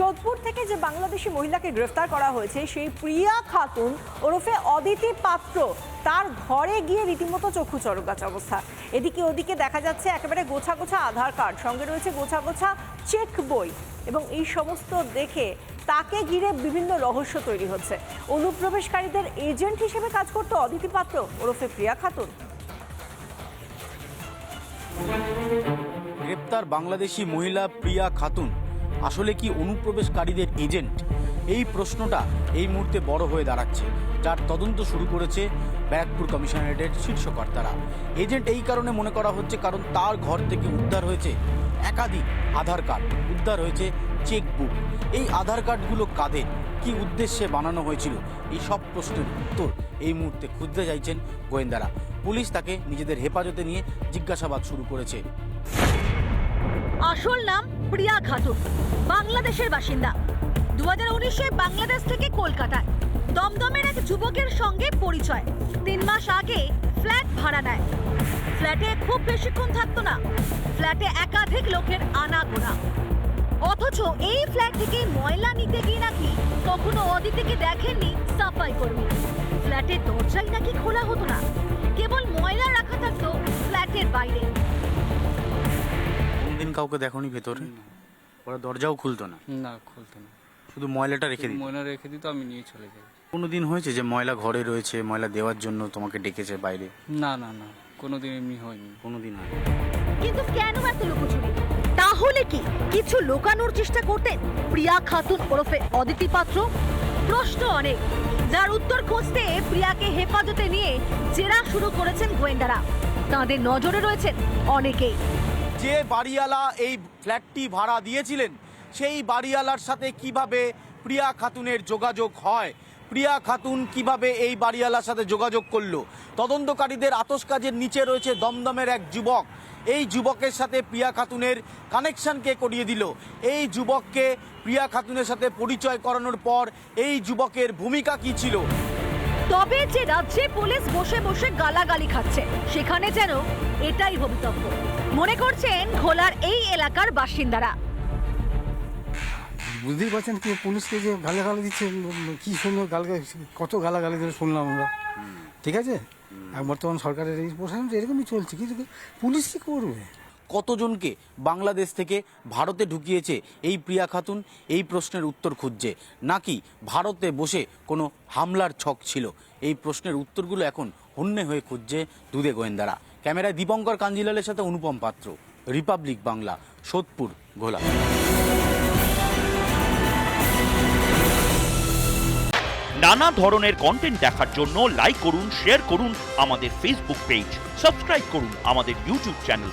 সোদপুর থেকে যে বাংলাদেশি মহিলাকে গ্রেফতার করা হয়েছে, সেই প্রিয়া খাতুন ওরফে অদিতি পাত্র, তার ঘরে গিয়ে রীতিমতো চক্ষু চরকাচ অবস্থা। এদিকে ওদিকে দেখা যাচ্ছে একেবারে গোছা গোছা আধার কার্ড, সঙ্গে রয়েছে গোছা গোছা চেক বই এবং এই সমস্ত দেখে তাকে ঘিরে বিভিন্ন রহস্য তৈরি হচ্ছে। অনুপ্রবেশকারীদের এজেন্ট হিসেবে কাজ করতো অদিতি পাত্র, ওরফে প্রিয়া খাতুন। গ্রেপ্তার বাংলাদেশি মহিলা প্রিয়া খাতুন। আসলে কি অনুপ্রবেশকারীদের এজেন্ট? এই প্রশ্নটা এই মুহূর্তে বড় হয়ে দাঁড়াচ্ছে, যার তদন্ত শুরু করেছে ব্যারাকপুর কমিশনারেটের শীর্ষ কর্তারা এজেন্ট এই কারণে মনে করা হচ্ছে কারণ তার ঘর থেকে উদ্ধার হয়েছে একাধিক আধার কার্ড, উদ্ধার হয়েছে চেকবুক। এই আধার কার্ডগুলো কাদের? কি উদ্দেশ্যে বানানো হয়েছিল? এই সব প্রশ্নের উত্তর এই মুহূর্তে খুঁজতে চাইছেন গোয়েন্দারা। পুলিশ তাকে নিজেদের হেফাজতে নিয়ে জিজ্ঞাসাবাদ শুরু করেছে। আসল নাম প্রিয়া খাতুন বাংলাদেশের বাসিন্দা। দু হাজার উনিশে বাংলাদেশ থেকে কলকাতায়। দমদমের এক যুবকের সঙ্গে পরিচয়। তিন মাস আগে ফ্ল্যাট ভাড়া নেয়। ফ্ল্যাটে খুব বেশিক্ষণ থাকতো না। ফ্ল্যাটে একাধিক লোকের আনাগোনা। অথচ এই ফ্ল্যাট থেকে ময়লা নিতে গিয়ে নাকি কখনো অদিতিকে দেখেননি সাফাই কর্মী। ফ্ল্যাটের দরজাই নাকি খোলা হতো না। কেবল ময়লা রাখা থাকতো ফ্ল্যাটের বাইরে। কাউকে দেখনি ভেতরে? ওরা দরজাও খুলতো না? না খুলতো না। শুধু ময়লাটা রেখে দিত? ময়লা রেখে দিত আমি নিয়ে চলে যাই। কোনো দিন হয়েছে যে ময়লা ঘরে রয়েছে ময়লা দেওয়ার জন্য তোমাকে ডেকেছে বাইরে? না না না কোনো দিন এমনি হয়নি। কোনো দিন হয় কিন্তু কেন এত লুকোচুরি তাহলে কি কিছু লুকানোর চেষ্টা করতেন প্রিয়া খাতুন ওরফে অদিতি পাত্র? প্রশ্ন অনেক। যার উত্তর খুঁজতে প্রিয়াকে হেফাজতে নিয়ে জেরা শুরু করেছেন গোয়েন্দারা। তাদের নজরে রয়েছেন অনেকেই। যে বাড়িওয়ালা এই ফ্ল্যাটটি ভাড়া দিয়েছিলেন, সেই বাড়িওয়ালার সাথে কীভাবে প্রিয়া খাতুনের যোগাযোগ হয়? প্রিয়া খাতুন কীভাবে এই বাড়িওয়ালার সাথে যোগাযোগ করল? তদন্তকারীদের আতস কাজের নিচে রয়েছে দমদমের এক যুবক। এই যুবকের সাথে প্রিয়া খাতুনের কানেকশনকে করিয়ে দিল। এই যুবককে প্রিয়া খাতুনের সাথে পরিচয় করানোর পর এই যুবকের ভূমিকা কী ছিল? তবে যে রাজ্যে পুলিশ বসে বসে গালাগালি খাচ্ছে সেখানে যেন এটাই ভবিতব্য মনে করছেন ঘোলার এই এলাকার বাসিন্দারা। বুঝতেই পারছেন কি পুলিশকে যে গালাগালি দিচ্ছে কি সুন্দর গালাগালি কত গালাগালি ধরে শুনলাম আমরা। ঠিক আছে? আর বর্তমান সরকারের এই প্রশাসন এরকমই চলছে কিন্তু পুলিশ কি করবে? কতজনকে বাংলাদেশ থেকে ভারতে ঢুকিয়েছে? এই প্রিয়া খাতুন এই প্রশ্নের উত্তর খুঁজছে। নাকি ভারতে বসে কোনো হামলার ছক ছিল? এই প্রশ্নের উত্তরগুলো এখন হন্যে হয়ে খুঁজছে দুধে গোয়েন্দারা। ক্যামেরায় দীপঙ্কর কাঞ্জিলালের সাথে অনুপম পাত্র, রিপাবলিক বাংলা, সোদপুর, ঘোলা। নানা ধরনের কন্টেন্ট দেখার জন্য লাইক করুন শেয়ার করুন আমাদের ফেসবুক পেজ সাবস্ক্রাইব করুন আমাদের ইউটিউব চ্যানেল